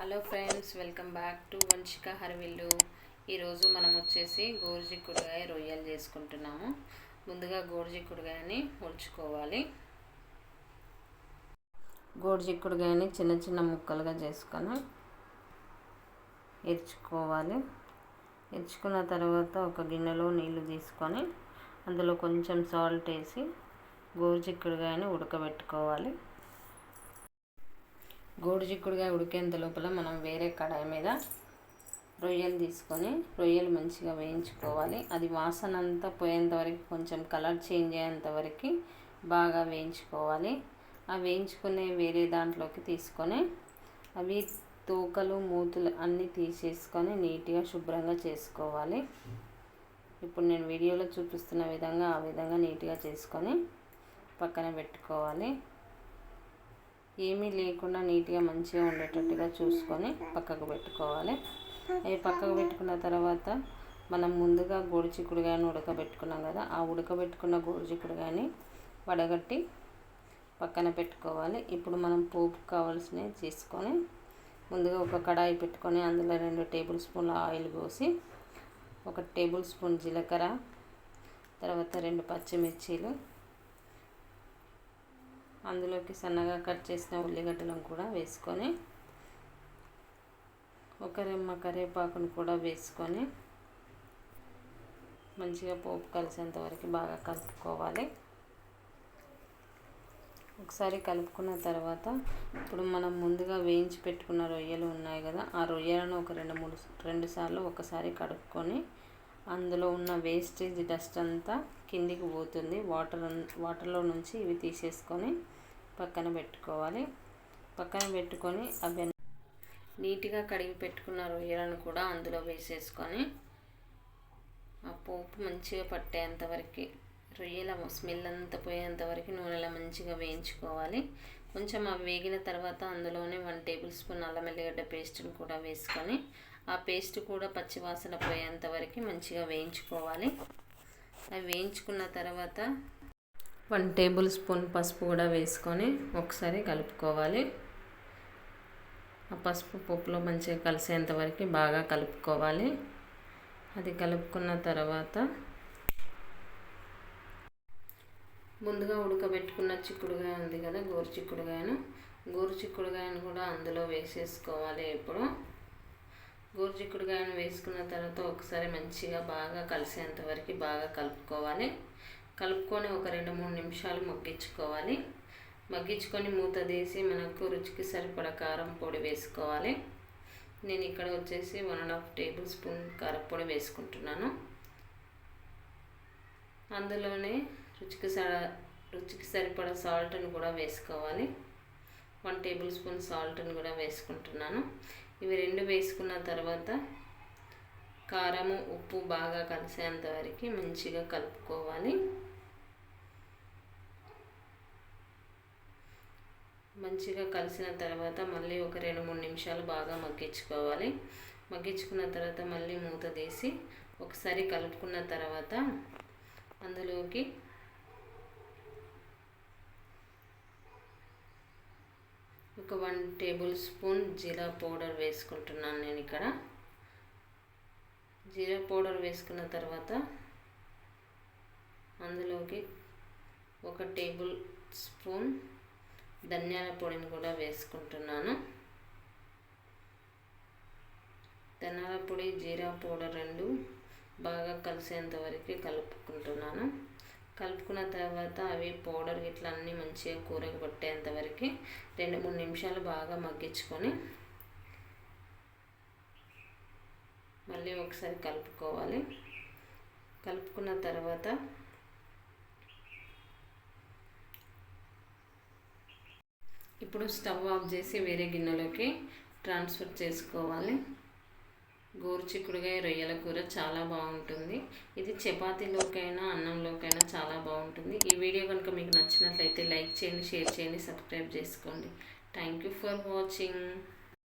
Hello friends welcome back to Vamshika Harivillu ఈరోజు మనం వచ్చేసి గోరుచిక్కుడుగాయ రొయ్యలు చేసుకుంటున్నాము. ముందుగా గోరుచిక్కుడుగాయని ఒలుచుకోవాలి. గోరుచిక్కుడుగాయని చిన్న చిన్న ముక్కలుగా చేసుకొని ఎరుచుకోవాలి. ఎరుచుకున్న తర్వాత ఒక గిన్నెలో నీళ్ళు తీసుకొని అందులో కొంచెం సాల్ట్ వేసి గోరుచిక్కుడుగాయని ఉడకబెట్టుకోవాలి. గోడు చిక్కుడుగా ఉడికేంత లోపల మనం వేరే కడాయి మీద రొయ్యలు తీసుకొని రొయ్యలు మంచిగా వేయించుకోవాలి. అది వాసన అంతా పోయేంత వరకు కొంచెం కలర్ చేంజ్ అయ్యేంత వరకు బాగా వేయించుకోవాలి. ఆ వేయించుకునే వేరే దాంట్లోకి తీసుకొని అవి తూకలు మూతులు అన్నీ తీసేసుకొని నీట్గా శుభ్రంగా చేసుకోవాలి. ఇప్పుడు నేను వీడియోలో చూపిస్తున్న విధంగా ఆ విధంగా నీట్గా చేసుకొని పక్కన పెట్టుకోవాలి. ఏమీ లేకుండా నీట్గా మంచిగా ఉండేటట్టుగా చూసుకొని పక్కకు పెట్టుకోవాలి. అవి పక్కకు పెట్టుకున్న తర్వాత మనం ముందుగా గోడు చిక్కుడుగాయని ఉడకబెట్టుకున్నాం కదా ఆ ఉడకబెట్టుకున్న గోడు చిక్కుడుగాయని వడగట్టి పక్కన పెట్టుకోవాలి. ఇప్పుడు మనం పోపు కావాల్సినవి తీసుకొని ముందుగా ఒక కడాయి పెట్టుకొని అందులో రెండు టేబుల్ స్పూన్ల ఆయిల్ పోసి ఒక టేబుల్ స్పూన్ జీలకర్ర తర్వాత రెండు పచ్చిమిర్చీలు అందులోకి సన్నగా కట్ చేసిన ఉల్లిగడ్డలను కూడా వేసుకొని ఒక రెమ్మ కరివేపాకును కూడా వేసుకొని మంచిగా పోపు కలిసేంత వరకు బాగా కలుపుకోవాలి. ఒకసారి కలుపుకున్న తర్వాత ఇప్పుడు మనం ముందుగా వేయించి పెట్టుకున్న రొయ్యలు ఉన్నాయి కదా ఆ రొయ్యలను ఒక రెండు మూడు రెండు సార్లు ఒకసారి కడుక్కొని అందులో ఉన్న వేస్టేజ్ డస్ట్ అంతా కిందికి పోతుంది. వాటర్ వాటర్లో నుంచి ఇవి తీసేసుకొని పక్కన పెట్టుకోవాలి. పక్కన పెట్టుకొని అవి నీట్గా కడిగి పెట్టుకున్న రొయ్యలను కూడా అందులో వేసేసుకొని ఆ పోపు మంచిగా పట్టేంత వరకు రొయ్యల స్మెల్ అంతా పోయేంత వరకు నూనెలో మంచిగా వేయించుకోవాలి. కొంచెం అవి వేగిన తర్వాత అందులోనే వన్ టేబుల్ స్పూన్ అల్లం ఎల్లిగడ్డ పేస్ట్ని కూడా వేసుకొని ఆ పేస్ట్ కూడా పచ్చివాసన పోయేంత వరకు మంచిగా వేయించుకోవాలి. అవి వేయించుకున్న తర్వాత వన్ టేబుల్ స్పూన్ పసుపు కూడా వేసుకొని ఒకసారి కలుపుకోవాలి. ఆ పసుపు పప్పులో మంచిగా కలిసేంత వరకు బాగా కలుపుకోవాలి. అది కలుపుకున్న తర్వాత ముందుగా ఉడకబెట్టుకున్న చిక్కుడుగాయ ఉంది కదా గోరు చిక్కుడుగాయను. గోరు చిక్కుడుగాయను కూడా అందులో వేసేసుకోవాలి ఇప్పుడు. గోరు చిక్కుడుగాయను వేసుకున్న తర్వాత ఒకసారి మంచిగా బాగా కలిసేంత వరకు బాగా కలుపుకోవాలి. కలుపుకొని ఒక రెండు మూడు నిమిషాలు మగ్గించుకోవాలి. మగ్గించుకొని మూత తీసి మనకు రుచికి సరిపడ కారం పొడి వేసుకోవాలి. నేను ఇక్కడ వచ్చేసి one and half tablespoon కారపొడి వేసుకుంటున్నాను. అందులోనే రుచికి స రుచికి సరిపడ సాల్ట్ని కూడా వేసుకోవాలి. వన్ టేబుల్ స్పూన్ సాల్ట్ని కూడా వేసుకుంటున్నాను. ఇవి రెండు వేసుకున్న తర్వాత కారము ఉప్పు బాగా కలిసేంత వరకు మంచిగా కలుపుకోవాలి. మంచిగా కలిసిన తర్వాత మళ్ళీ ఒక రెండు మూడు నిమిషాలు బాగా మగ్గించుకోవాలి. మగ్గించుకున్న తర్వాత మళ్ళీ మూత తీసి ఒకసారి కలుపుకున్న తర్వాత అందులోకి ఒక వన్ టేబుల్ స్పూన్ జీరా పౌడర్ వేసుకుంటున్నాను నేను ఇక్కడ. జీరా పౌడర్ వేసుకున్న తర్వాత అందులోకి ఒక టేబుల్ స్పూన్ ధనియాల పొడిని కూడా వేసుకుంటున్నాను. ధనియాల పొడి జీరా పౌడర్ రెండు బాగా కలిసేంత వరకు కలుపుకుంటున్నాను. కలుపుకున్న తర్వాత అవి పౌడర్ ఇట్లా అన్నీ మంచిగా కూరకు పట్టేంత వరకు రెండు మూడు నిమిషాలు బాగా మగ్గించుకొని మళ్ళీ ఒకసారి కలుపుకోవాలి. కలుపుకున్న తర్వాత ఇప్పుడు స్టవ్ ఆఫ్ చేసి వేరే గిన్నెలోకి ట్రాన్స్ఫర్ చేసుకోవాలి. గోరు చిక్కుడుగా రొయ్యల కూర చాలా బాగుంటుంది. ఇది చపాతీలోకైనా అన్నంలోకైనా చాలా బాగుంటుంది. ఈ వీడియో కనుక మీకు నచ్చినట్లయితే లైక్ చేయండి షేర్ చేయండి సబ్స్క్రైబ్ చేసుకోండి. Thank you for watching